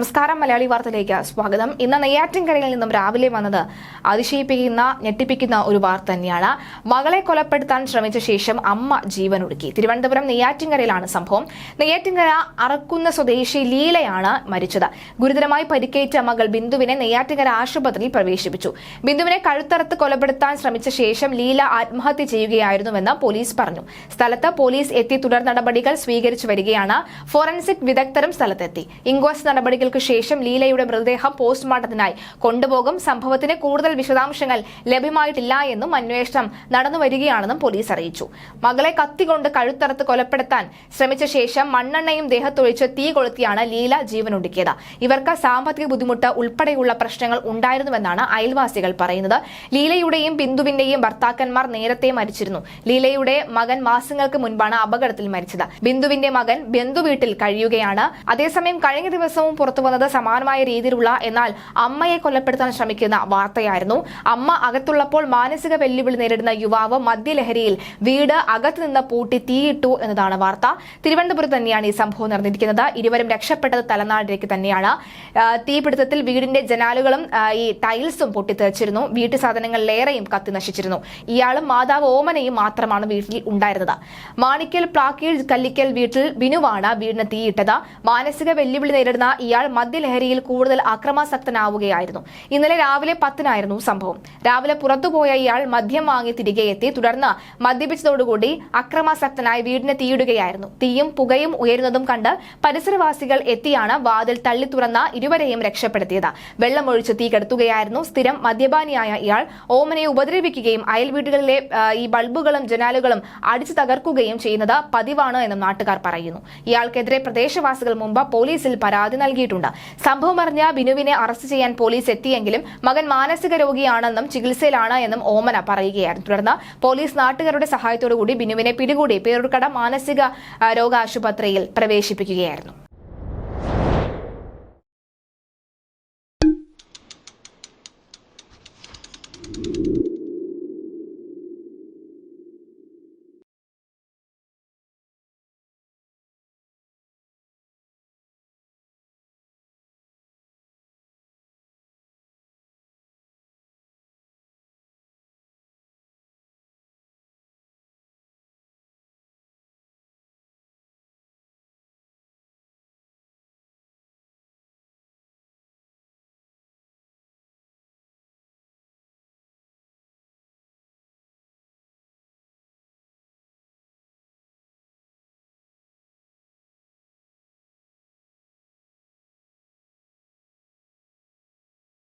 നമസ്കാരം മലയാളി വാർത്തയിലേക്ക് സ്വാഗതം. ഇന്ന് നെയ്യാറ്റിൻകരയിൽ നിന്നും രാവിലെ വന്നത് അതിശയിപ്പിക്കുന്ന ഞെട്ടിപ്പിക്കുന്ന ഒരു വാർത്ത തന്നെയാണ്. മകളെ കൊലപ്പെടുത്താൻ ശ്രമിച്ച ശേഷം അമ്മ ജീവൻ ഒടുക്കി തിരുവനന്തപുരം നെയ്യാറ്റിൻകരയിലാണ് സംഭവം. നെയ്യാറ്റിൻകര അറക്കുന്ന സ്വദേശി ലീലയാണ് മരിച്ചത്. ഗുരുതരമായി പരിക്കേറ്റ മകൾ ബിന്ദുവിനെ നെയ്യാറ്റിൻകര ആശുപത്രിയിൽ പ്രവേശിപ്പിച്ചു. ബിന്ദുവിനെ കഴുത്തറുത്ത് കൊലപ്പെടുത്താൻ ശ്രമിച്ച ശേഷം ലീല ആത്മഹത്യ ചെയ്യുകയായിരുന്നുവെന്ന് പോലീസ് പറഞ്ഞു. സ്ഥലത്ത് പോലീസ് എത്തി തുടർ നടപടികൾ സ്വീകരിച്ചു വരികയാണ്. ഫോറൻസിക് വിദഗ്ധരും സ്ഥലത്തെത്തി. ഇൻക്വസ്റ്റ് നടപടികൾക്ക് ശേഷം ലീലയുടെ മൃതദേഹം പോസ്റ്റ്മോർട്ടത്തിനായി കൊണ്ടുപോകും. സംഭവത്തിന് കൂടുതൽ വിശദാംശങ്ങൾ ലഭ്യമായിട്ടില്ല എന്നും അന്വേഷണം നടന്നുവരികയാണെന്നും പോലീസ് അറിയിച്ചു. മകളെ കത്തികൊണ്ട് കഴുത്തറത്ത് കൊലപ്പെടുത്താൻ ശ്രമിച്ച ശേഷം മണ്ണെണ്ണയും ദേഹത്തൊഴിച്ച് തീ കൊളുത്തിയാണ് ലീല ജീവനൊടുക്കിയത്. ഇവർക്ക് സാമ്പത്തിക ബുദ്ധിമുട്ട് ഉൾപ്പെടെയുള്ള പ്രശ്നങ്ങൾ ഉണ്ടായിരുന്നുവെന്നാണ് അയൽവാസികൾ പറയുന്നത്. ലീലയുടെയും ബിന്ദുവിന്റെയും ഭർത്താക്കന്മാർ നേരത്തെ മരിച്ചിരുന്നു. ലീലയുടെ മകൻ മാസങ്ങൾക്ക് മുൻപാണ് അപകടത്തിൽ മരിച്ചത്. ബിന്ദുവിന്റെ മകൻ ബന്ധു വീട്ടിൽ കഴിയുകയാണ്. അതേസമയം കഴിഞ്ഞ ദിവസവും പുറത്തു വന്നത് സമാനമായ രീതിയിലുള്ള എന്നാൽ അമ്മയെ കൊലപ്പെടുത്താൻ ശ്രമിക്കുന്ന വാർത്തയായിരുന്നു. അമ്മ അകത്തുള്ളപ്പോൾ മാനസിക വെല്ലുവിളി നേരിടുന്ന യുവാവ് മദ്യലഹരിയിൽ വീട് അകത്തു നിന്ന് പൂട്ടി തീയിട്ടു എന്നതാണ് വാർത്ത. തിരുവനന്തപുരത്ത് തന്നെയാണ് ഈ സംഭവം നടന്നിരിക്കുന്നത്. ഇരുവരും രക്ഷപ്പെട്ടത് തലനാടിലേക്ക് തന്നെയാണ്. തീപിടുത്തത്തിൽ വീടിന്റെ ജനാലുകളും ഈ ടൈൽസും പൊട്ടിത്തെറിച്ചിരുന്നു. വീട്ടു സാധനങ്ങളിലേറെയും കത്തി നശിച്ചിരുന്നു. ഇയാളും മാതാവ് ഓമനയും മാത്രമാണ് വീട്ടിൽ ഉണ്ടായിരുന്നത്. മാണിക്കൽ പ്ലാക്കീഴ് കല്ലിക്കൽ വീട്ടിൽ ബിനുവാണ് വീടിന് തീയിട്ടത്. മാനസിക വെല്ലുവിളി നേരിടുന്ന ഇയാൾ മദ്യലഹരിയിൽ കൂടുതൽ അക്രമാസക്തനാവുകയായിരുന്നു. ഇന്നലെ രാവിലെ പത്തിനായിരുന്നു സംഭവം. രാവിലെ പുറത്തുപോയ ഇയാൾ മദ്യം വാങ്ങി തിരികെ എത്തി. തുടർന്ന് മദ്യപിച്ചതോടുകൂടി അക്രമാസക്തനായി വീടിനെ തീയിടുകയായിരുന്നു. തീയും പുകയും ഉയരുന്നതും കണ്ട് പരിസരവാസികൾ എത്തിയാണ് വാതിൽ തള്ളി തുറന്ന ഇരുവരെയും രക്ഷപ്പെടുത്തിയത്. വെള്ളമൊഴിച്ച് തീ കെടുത്തുകയായിരുന്നു. സ്ഥിരം മദ്യപാനിയായ ഇയാൾ ഓമനെ ഉപദ്രവിക്കുകയും അയൽ വീടുകളിലെ ഈ ബൾബുകളും ജനാലുകളും അടിച്ചു തകർക്കുകയും ചെയ്യുന്നത് പതിവാണ് എന്നും നാട്ടുകാർ പറയുന്നു. ഇയാൾക്കെതിരെ പ്രദേശവാസികൾ മുമ്പ് പോലീസിൽ പരാതി നൽകിയിട്ടുണ്ട്. സംഭവം അറിഞ്ഞ ബിനുവിനെ അറസ്റ്റ് ചെയ്യാൻ പോലീസ് എത്തിയെങ്കിലും മകൻ മാനസിക രോഗിയാണെന്നും ചികിത്സയിലാണ് എന്നും ഓമന പറയുകയായിരുന്നു. തുടർന്ന് പോലീസ് നാട്ടുകാരുടെ സഹായത്തോടുകൂടി ബിനുവിനെ പിടികൂടി പേരൂർക്കട മാനസിക രോഗാശുപത്രിയിൽ പ്രവേശിപ്പിക്കുകയായിരുന്നു.